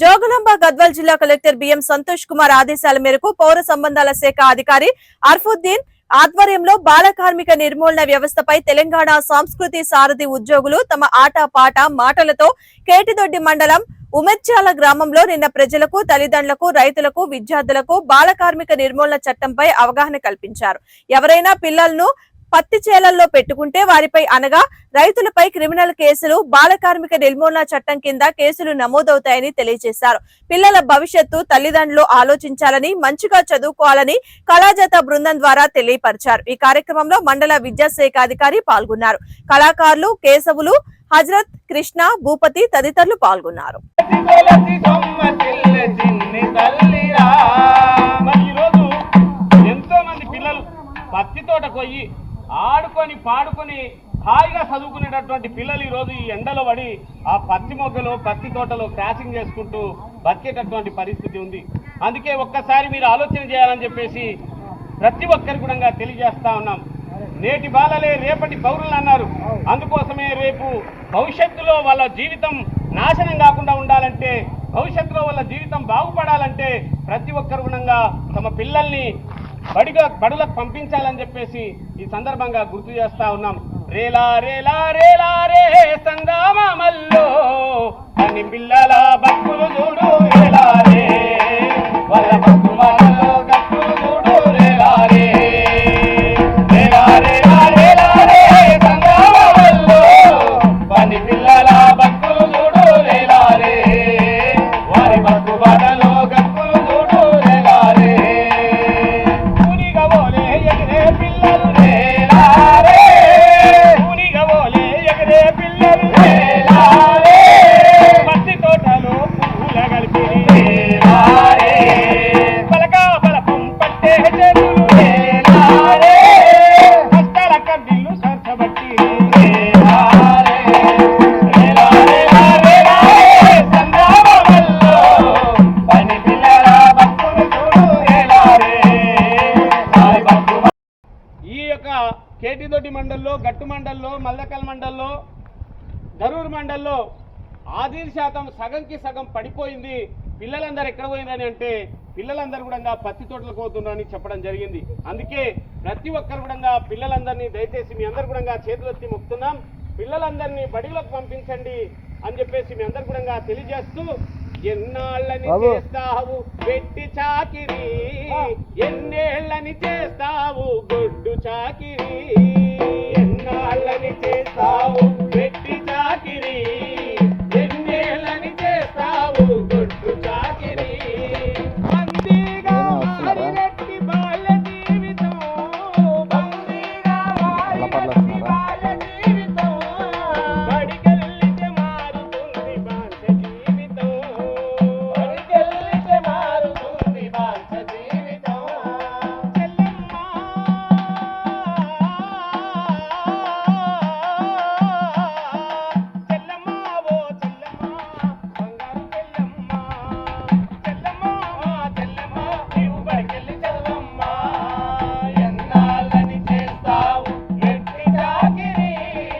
జోగులాంబ గద్వాల్ జిల్లా collector BM Santosh Kumar ఆదేశాల మేరకు పౌర సంబంధాల శాఖ అధికారి అర్ఫుద్దీన్ ఆధ్వర్యంలో బాల కార్మిక నిర్మూలన వ్యవస్థపై తెలంగాణ సంస్కృతి సారథి ఉద్యోగులు తమ ఆట పాట మాటలతో కేటిదొడ్డి మండలం ఉమెర్చాల గ్రామంలో నిన్న ప్రజలకు తల్లిదండ్రులకు రైతులకు విద్యార్థులకు బాల కార్మిక నిర్మూలన చట్టంపై అవగాహన కల్పించారు. ఎవరైనా పిల్లలను పత్తి చేలల్లో పెట్టుకుంటే వారిపై అనగా రైతులపై క్రిమినల్ కేసులు బాల కార్మిక నిర్మూలన చట్టం కింద కేసులు నమోదవుతాయని తెలియజేశారు. పిల్లల భవిష్యత్తు తల్లిదండ్రులు ఆలోచించాలని మంచిగా చదువుకోవాలని కళాజాత బృందం ద్వారా తెలియపరిచారు. ఈ కార్యక్రమంలో మండల విద్యాశాఖ అధికారి పాల్గొన్నారు. కళాకారులు కేశవులు హజరత్ కృష్ణ భూపతి తదితరులు పాల్గొన్నారు. ఆడుకొని పాడుకొని హాయిగా చదువుకునేటటువంటి పిల్లలు ఈరోజు ఈ ఎండలో పడి ఆ పత్తి మొగ్గలో పత్తి తోటలో క్రాసింగ్ చేసుకుంటూ బతికేటటువంటి పరిస్థితి ఉంది. అందుకే ఒక్కసారి మీరు ఆలోచన చేయాలని చెప్పేసి ప్రతి ఒక్కరి కూడా తెలియజేస్తా ఉన్నాం. నేటి బాలలే రేపటి పౌరులు అన్నారు. అందుకోసమే రేపు భవిష్యత్తులో వాళ్ళ జీవితం నాశనం కాకుండా ఉండాలంటే భవిష్యత్తులో వాళ్ళ జీవితం బాగుపడాలంటే ప్రతి ఒక్కరు గుణంగా తమ పిల్లల్ని బడిగా బడులకు పంపించాలని చెప్పేసి ఈ సందర్భంగా గుర్తు చేస్తా ఉన్నాం. రేలా రేలా రేలా రే సంగామల్లో అని పిల్లల బతుకులు కేటిదొడ్డి మండల్లో గట్టు మండల్లో మల్లకల్ మండల్లో ధరూర్ మండల్లో ఆదిల్ శాతం సగంకి సగం పడిపోయింది. పిల్లలందరూ ఎక్కడ పోయినని అంటే పిల్లలందరూ కూడా పత్తి తోటలకు పోతున్నారని చెప్పడం జరిగింది. అందుకే ప్రతి ఒక్కరు కూడా పిల్లలందరినీ దయచేసి మీ అందరు కూడా చేతులెత్తి మొక్కుతున్నాం. పిల్లలందరినీ బడిలోకి పంపించండి అని చెప్పేసి మీ అందరు కూడా తెలియజేస్తూ ఎన్నాళ్ళని చేస్తావు? పెట్టి చాకిరి. ఎన్నేళ్ళని చేస్తావు? గొడ్డు చాకిరి ఎన్నాళ్ళని చేస్తావు